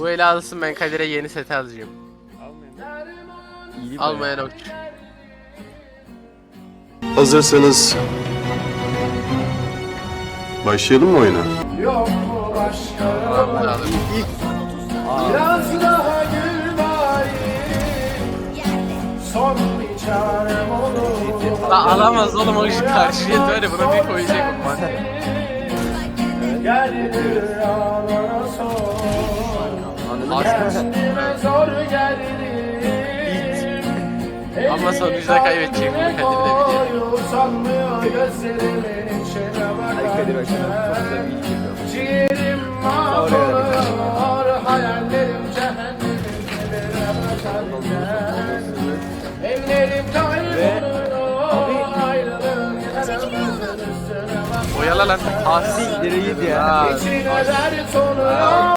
Bu ele alsın ben Kadir'e yeni set alacağım. İyi Almayan ok. Hazırsanız başlayalım mı oyuna? Yok mu başka. Biraz daha gül bari Son bir çarem olur La alamaz oğlum o işi karşıya ya buna bir koyacak bak. Gel rüyalara sor Aslında Kendime zor geldim Ama sonuçta kaybedeceğim bunu Kadir de biliyor. Boyu sanmıyor gözlerimin içine Ay Kadir bak sana çok güzel bir iş yapıyorum. Ciğerim mahvolur Hayallerim cehennemin dibine bakarken Ellerim Ayrılığın üstüne Oyala lan. İçine